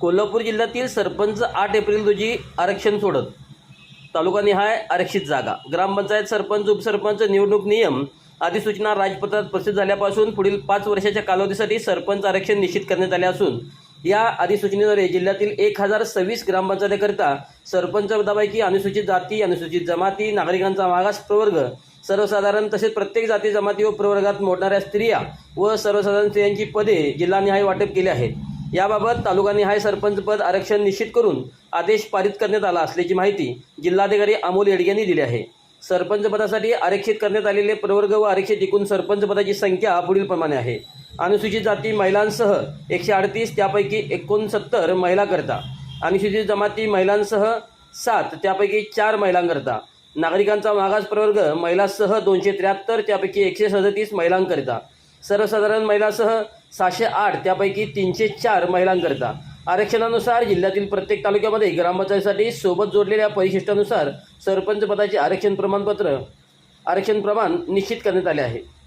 कोल्हापूर जिल्ह्यातील सरपंच आठ एप्रिल रोजी आरक्षण सोडत. तालुकानिहाय आरक्षित जागा. ग्रामपंचायत सरपंच उपसरपंच निवडणूक नियम अधिसूचना राजपत्रात प्रसिद्ध झाल्यापासून पुढील पाच वर्षाच्या कालावधीसाठी सरपंच आरक्षण निश्चित करण्यात आले असून या अधिसूचनेद्वारे जिल्ह्यातील एक हजार सव्वीस ग्रामपंचायतीकरिता सरपंच पदापैकी अनुसूचित जाती अनुसूचित जमाती नागरिकांचा मागास प्रवर्ग सर्वसाधारण तसेच प्रत्येक जाती जमाती व प्रवर्गात मोडणाऱ्या स्त्रिया व सर्वसाधारण स्त्रियांची पदे जिल्हानिहाय वाटप केली आहेत. याबाबत तालुकानिहाय सरपंच पद आरक्षण निश्चित करून आदेश पारित करण्यात आला असल्याची माहिती जिल्हाधिकारी अमोल येडगे यांनी दिली आहे. सरपंच पदासाठी आरक्षित करण्यात आलेले प्रवर्ग व आरक्षित एकूण सरपंच पदाची संख्या पुढीलप्रमाणे आहे. अनुसूचित जाती महिलांसह एकशे अडतीस त्यापैकी एकोणसत्तर महिलाकरता. अनुसूचित जमाती महिलांसह सात त्यापैकी चार महिलांकरता. नागरिकांचा मागास प्रवर्ग महिलांसह दोनशे त्र्याहत्तर त्यापैकी एकशे सदतीस महिलांकरिता. सर्वसाधारण महिलांसह सहाशे आठ त्यापैकी तीनशे चार महिलांकरता. आरक्षणानुसार जिल्ह्यातील प्रत्येक तालुक्यामध्ये ग्रामपंचायतीसाठी सोबत जोडलेल्या परिशिष्टानुसार सरपंच पदाचे आरक्षण प्रमाणपत्र आरक्षण प्रमाण निश्चित करण्यात आले आहे.